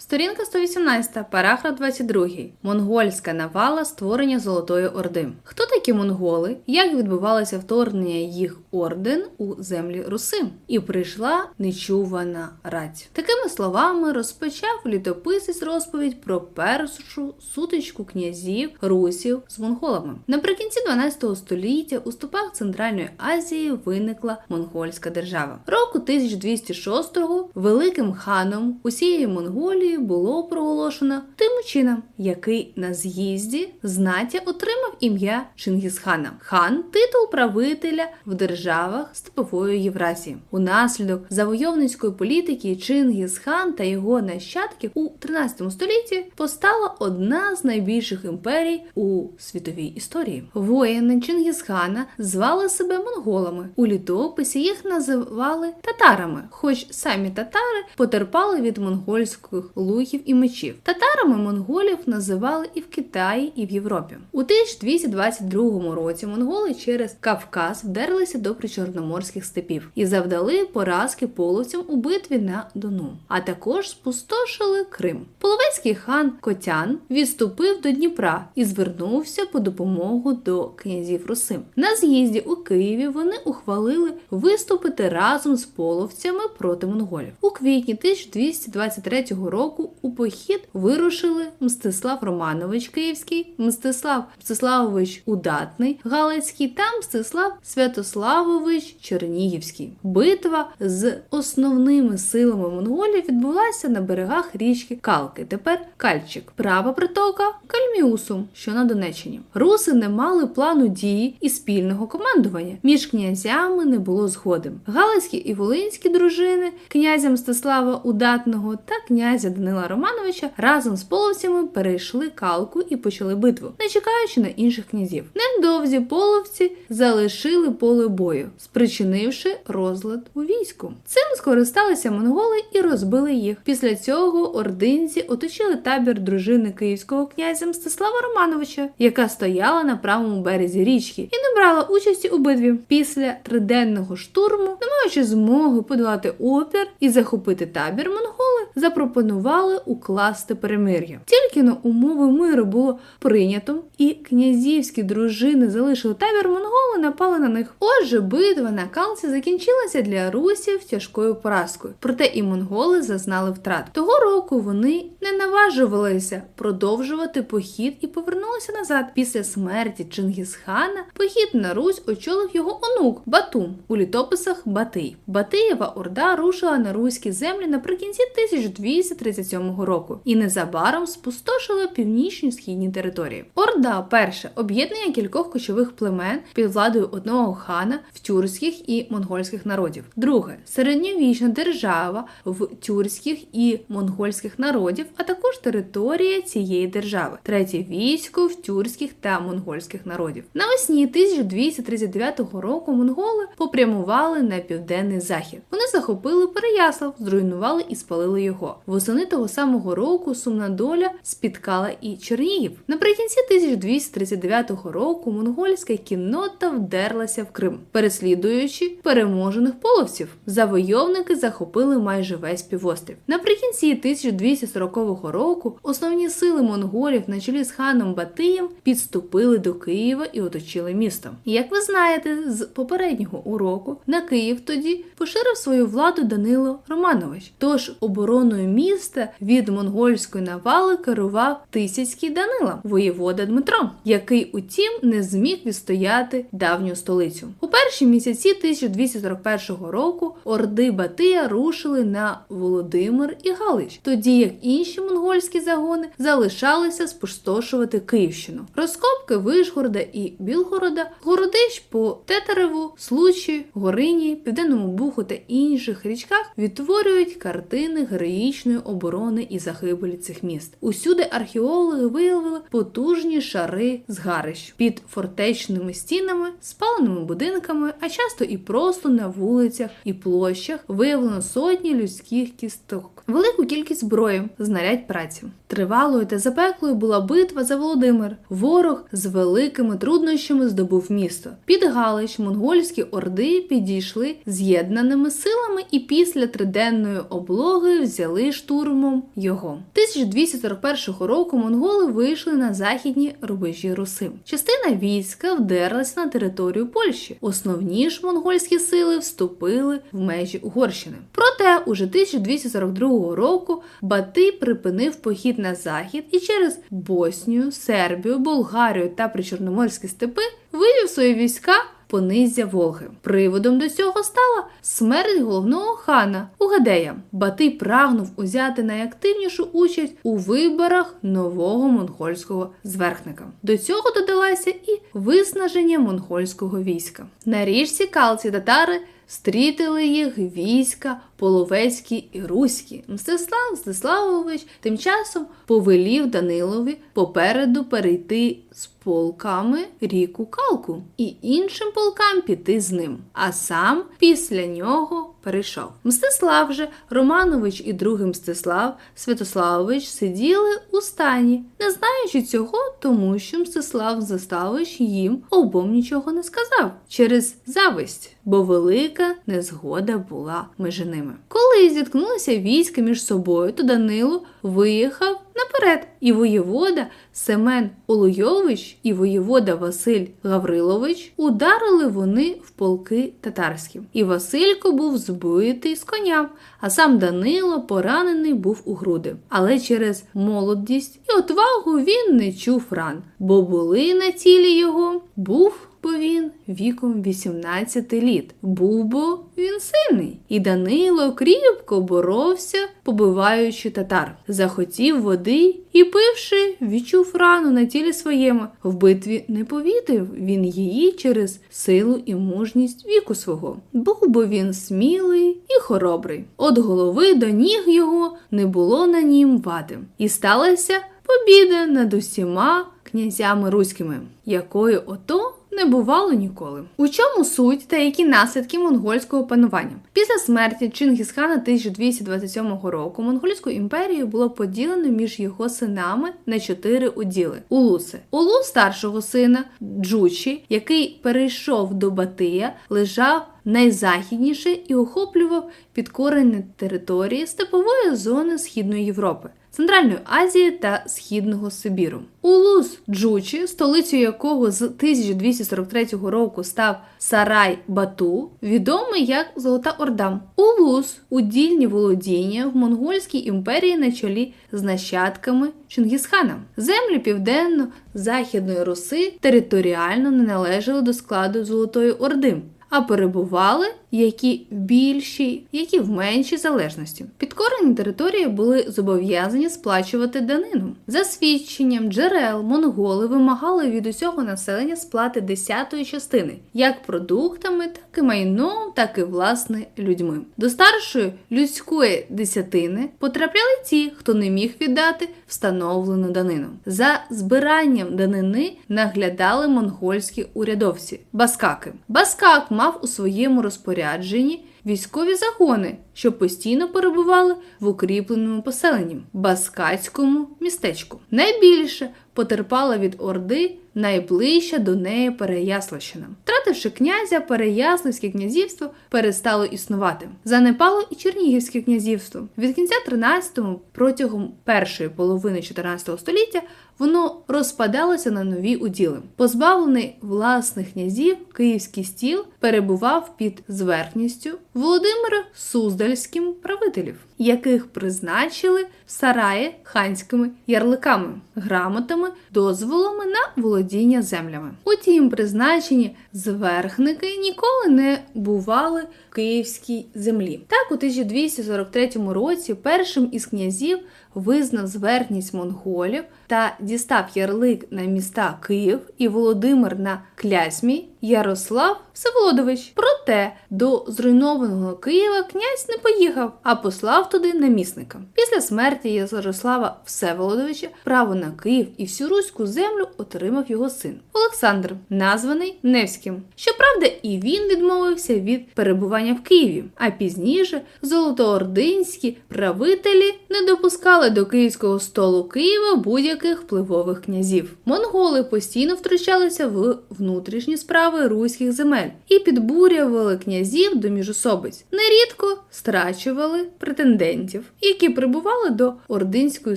Сторінка 118, параграф 22. Монгольська навала створення Золотої Орди. Хто такі монголи? Як відбувалося вторгнення їх орден у землі Руси? І прийшла нечувана рать. Такими словами розпочав літописець розповідь про першу сутичку князів русів з монголами. Наприкінці 12 століття у степах Центральної Азії виникла монгольська держава. Року 1206-го великим ханом усієї Монголії було проголошено Тимучина, який на з'їзді знаті отримав ім'я Чингісхана. Хан титул правителя в державах Степової Євразії. Унаслідок завойовницької політики Чингісхан та його нащадків у 13 столітті постала одна з найбільших імперій у світовій історії. Воїни Чингісхана звали себе монголами. У літописі їх називали татарами, хоч самі татари потерпали від монгольських лухів і мечів. Татарами монголів називали і в Китаї, і в Європі. У 1222 році монголи через Кавказ вдерлися до причорноморських степів і завдали поразки половцям у битві на Дону, а також спустошили Крим. Половецький хан Котян відступив до Дніпра і звернувся по допомогу до князів Руси. На з'їзді у Києві вони ухвалили виступити разом з половцями проти монголів. У квітні 1223 року у похід вирушили Мстислав Романович Київський, Мстислав Мстиславович Удатний Галицький та Мстислав Святославович Чернігівський. Битва з основними силами монголів відбулася на берегах річки Калки, тепер Кальчик, права притока Кальміусу, що на Донеччині. Руси не мали плану дії і спільного командування. Між князями не було згоди. Галицькі і волинські дружини князя Мстислава Удатного та князя Данила Романовича разом з половцями перейшли калку і почали битву, не чекаючи на інших князів. Невдовзі половці залишили поле бою, спричинивши розлад у війську. Цим скористалися монголи і розбили їх. Після цього ординці оточили табір дружини київського князя Мстислава Романовича, яка стояла на правому березі річки і не брала участі у битві. Після триденного штурму, не маючи змоги подолати опір і захопити табір, монголи запропонували укласти перемир'я. Тільки на умови миру було прийнято, і князівські дружини залишили табір, монголи напали на них. Отже, битва на Калці закінчилася для русів тяжкою поразкою. Проте і монголи зазнали втрат. Того року вони не наважувалися продовжувати похід і повернулися назад. Після смерті Чингісхана похід на Русь очолив його онук Батум у літописах Батий. Батиєва орда рушила на руські землі наприкінці 1237 року і незабаром спустошила північні східні території. Орда перше об'єднання кількох кочових племен під владою одного хана в тюркських і монгольських народів. Друге середньовічна держава в тюркських і монгольських народів, а також територія цієї держави. Третє військо в тюркських та монгольських народів. Навесні 1239 року монголи попрямували на південний захід. Вони захопили Переяслав, зруйнували і спалили його. Восени того самого року сумна доля спіткала і Чернігів. Наприкінці 1239 року монгольська кіннота вдерлася в Крим, переслідуючи переможених половців. Завойовники захопили майже весь півострів. Наприкінці 1240 року основні сили монголів на чолі з ханом Батиєм підступили до Києва і оточили місто. Як ви знаєте, з попереднього уроку на Київ тоді поширив свою владу Данило Романович. Тож обороною міста від монгольської навали керував Тисяцький Данила, воєвода Дмитро, який, утім, не зміг відстояти давню столицю. У перші місяці 1241 року орди Батия рушили на Володимир і Галич, тоді як інші монгольські загони залишалися спустошувати Київщину. Розкопки Вишгорода і Білгорода, городищ по Тетереву, Случі, Горині, Південному Буху та інших річках відтворюють картини героїчної оборони і загибелі цих міст. Усюди археологи виявили потужні шари згарищ під фортечними стінами, спаленими будинками, а часто і просто на вулицях і площах виявлено сотні людських кісток. Велику кількість зброї, знарядь праці. Тривалою та запеклою була битва за Володимир. Ворог з великими труднощами здобув місто. Під Галич монгольські орди підійшли з'єднаними силами і після триденної облоги взяли взяли штурмом його. 1241 року монголи вийшли на західні рубежі Руси. Частина війська вдерлася на територію Польщі. Основні ж монгольські сили вступили в межі Угорщини. Проте уже 1242 року Батий припинив похід на захід і через Боснію, Сербію, Болгарію та Причорноморські степи вивів свої війська понизя Волги. Приводом до цього стала смерть головного хана Угадея. Батий прагнув узяти найактивнішу участь у виборах нового монгольського зверхника. До цього додалася і виснаження монгольського війська. На річці Калці татари Стрітили їх війська половецькі і руські. Мстислав Здиславович тим часом повелів Данилові попереду перейти з полками ріку Калку і іншим полкам піти з ним. А сам після нього перейшов. Мстислав же, Романович і другий Мстислав Святославович сиділи у стані, не знаючи цього, тому що Мстислав Заставович їм обом нічого не сказав через зависть, бо велика незгода була між ними. Коли зіткнулися війська між собою, то Данило виїхав наперед, і воєвода Семен Олуйович і воєвода Василь Гаврилович ударили вони в полки татарські. І Василько був збитий з коня, а сам Данило поранений був у груди. Але через молодість і отвагу він не чув ран, бо були на тілі його був бо він віком 18 літ. Був бо він сильний. І Данило кріпко боровся, побиваючи татар. Захотів води і, пивши, відчув рану на тілі своєму. В битві не повідив він її через силу і мужність віку свого. Був бо він смілий і хоробрий. От голови до ніг його не було на нім вади. І сталася побіда над усіма князями руськими, якою ото не бувало ніколи. У чому суть та які наслідки монгольського панування? Після смерті Чингісхана 1227 року монгольську імперію було поділено між його синами на чотири уділи: улуси. Улус старшого сина Джучі, який перейшов до Батия, лежав найзахідніше і охоплював підкорені території степової зони Східної Європи. Центральної Азії та Східного Сибіру. Улус Джучі, столицею якого з 1243 року став Сарай Бату, відомий як Золота Орда. Улус удільні володіння в Монгольській імперії на чолі з нащадками Чингісхана. Землі південно-західної Руси територіально не належали до складу Золотої Орди. А перебували які в більшій, які в меншій залежності. Підкорені території були зобов'язані сплачувати данину. За свідченням джерел монголи вимагали від усього населення сплати десятої частини, як продуктами, так і майном, так і власне людьми. До старшої людської десятини потрапляли ті, хто не міг віддати встановлену данину. За збиранням данини наглядали монгольські урядовці баскаки. Баскак мав у своєму розпорядженні військові загони, що постійно перебували в укріпленому поселенні Баскацькому містечку. Найбільше потерпала від Орди найближча до неї Переяславщина. Втративши князя, Переяславське князівство перестало існувати. Занепало і Чернігівське князівство. Від кінця 13-го протягом першої половини 14 століття воно розпадалося на нові уділи. Позбавлений власних князів, київський стіл перебував під зверхністю Володимира Суздальським правителів, яких призначили в сараї ханськими ярликами, грамотами, дозволами на володіння землями. Утім, призначені зверхники ніколи не бували в київській землі. Так, у 1243 році першим із князів визнав зверхність монголів та дістав ярлик на міста Київ і Володимир на Клясмій Ярослав Всеволодович. Проте до зруйнованого Києва князь не поїхав, а послав туди намісника. Після смерті Ярослава Всеволодовича право на Київ і всю руську землю отримав його син Олександр, названий Невським. Щоправда, і він відмовився від перебування в Києві, а пізніше золотоординські правителі не допускали до київського столу Києва будь-яких впливових князів. Монголи постійно втручалися в внутрішні справи руських земель і підбурювали князів до міжособиць. Нерідко страчували претендентів, які прибували до ординської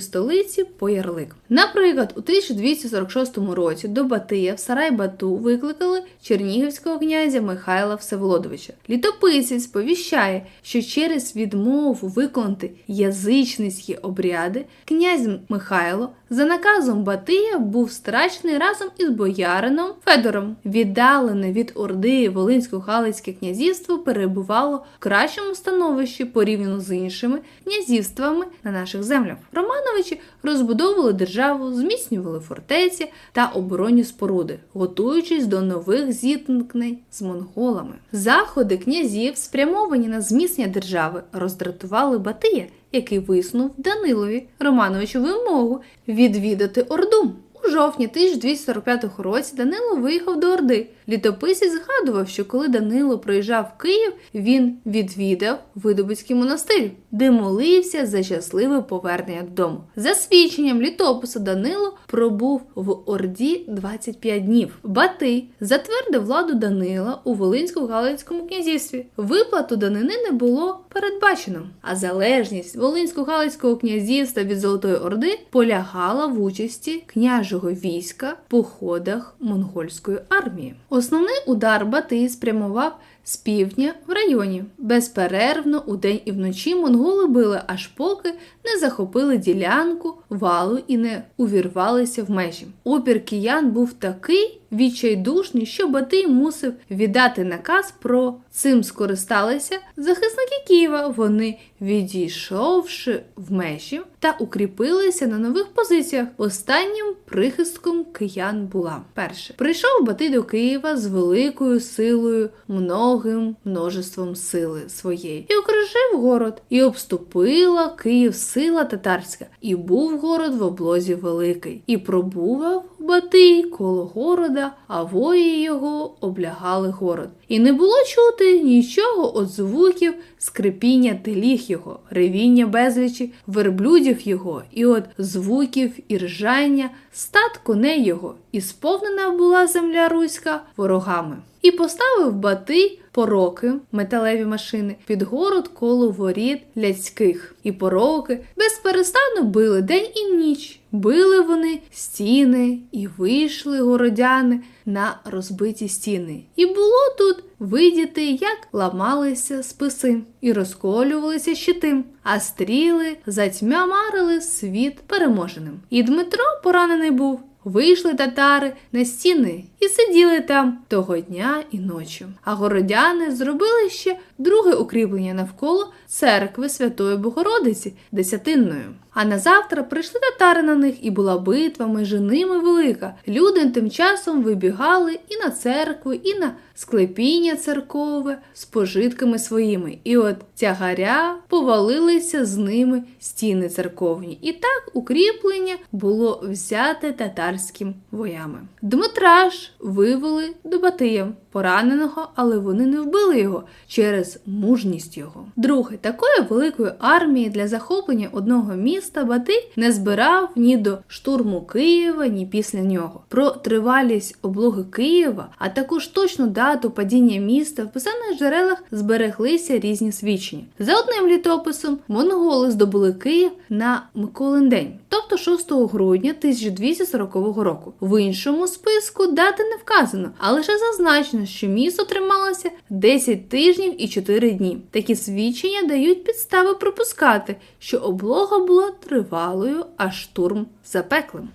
столиці по ярлик. Наприклад, у 1246 році до Батия в Сарай-Бату викликали чернігівського князя Михайла Всеволодовича. Літописець повіщає, що через відмову виконати язичницькі обряди князь Михайло за наказом Батия був страчений разом із боярином Федором. Віддалене від Орди Волинсько-Галицьке князівство перебувало в кращому становищі порівняно з іншими князівствами на наших землях. Романовичі розбудовували державу, зміцнювали фортеці та оборонні споруди, готуючись до нових зіткнень з монголами. Заходи князів, спрямовані на зміцнення держави, роздратували Батия, який виснув Данилові Романовичу вимогу відвідати Орду. У жовтні 1245 році Данило виїхав до Орди. Літописець згадував, що коли Данило приїжджав в Київ, він відвідав Видобицький монастир, де молився за щасливе повернення додому. За свідченням літопису Данило пробув в Орді 25 днів. Батий затвердив владу Данила у Волинсько-Галицькому князівстві. Виплату данини не було передбачено, а залежність Волинсько-Галицького князівства від Золотої Орди полягала в участі княжого війська в походах монгольської армії. Основний удар Батий спрямував з півдня в районі. Безперервно удень і вночі монголи били, аж поки не захопили ділянку валу і не увірвалися в межі. Опір киян був такий відчайдушний, що Батий мусив віддати наказ про цим скористалися захисники Києва. Вони, відійшовши в межі та укріпилися на нових позиціях. Останнім прихистком киян була перше. Прийшов Батий до Києва з великою силою, многим множеством сили своєї, і окружив город, і обступила Київ сила татарська, і був город в облозі великий, і пробував Батий коло города, а вої його облягали город. І не було чути нічого от звуків скрипіння теліг його, ревіння безлічі, верблюдів його, і от звуків і ржання стат коней його, і сповнена була земля руська ворогами. І поставив Батий пороки, металеві машини, під город коло воріт ляцьких. І пороки безперестану били день і ніч. Били вони стіни, і вийшли городяни на розбиті стіни. І було тут видіти, як ламалися списи, і розколювалися щити, а стріли затьмямарили світ переможеним. І Дмитро поранений був. Вийшли татари на стіни і сиділи там того дня і ночі. А городяни зробили ще друге укріплення навколо церкви Святої Богородиці Десятинною. А на завтра прийшли татари на них, і була битва між ними велика. Люди тим часом вибігали і на церкву, і на склепіння церкове з пожитками своїми. І от тягаря повалилися з ними стіни церковні. І так укріплення було взяте татарським воями. Дмитра ж вивели до Батия, пораненого, але вони не вбили його через мужність його. Друге, такої великої армії для захоплення одного міста Батий не збирав ні до штурму Києва, ні після нього. Про тривалість облоги Києва, а також точну дату падіння міста в писаних джерелах збереглися різні свідчення. За одним літописом монголи здобули Київ на Миколин день, тобто 6 грудня 1240 року. В іншому списку дати не вказано, а лише зазначено, що місто трималося 10 тижнів і 4 дні. Такі свідчення дають підстави припускати, що облога була тривалою, а штурм запеклим.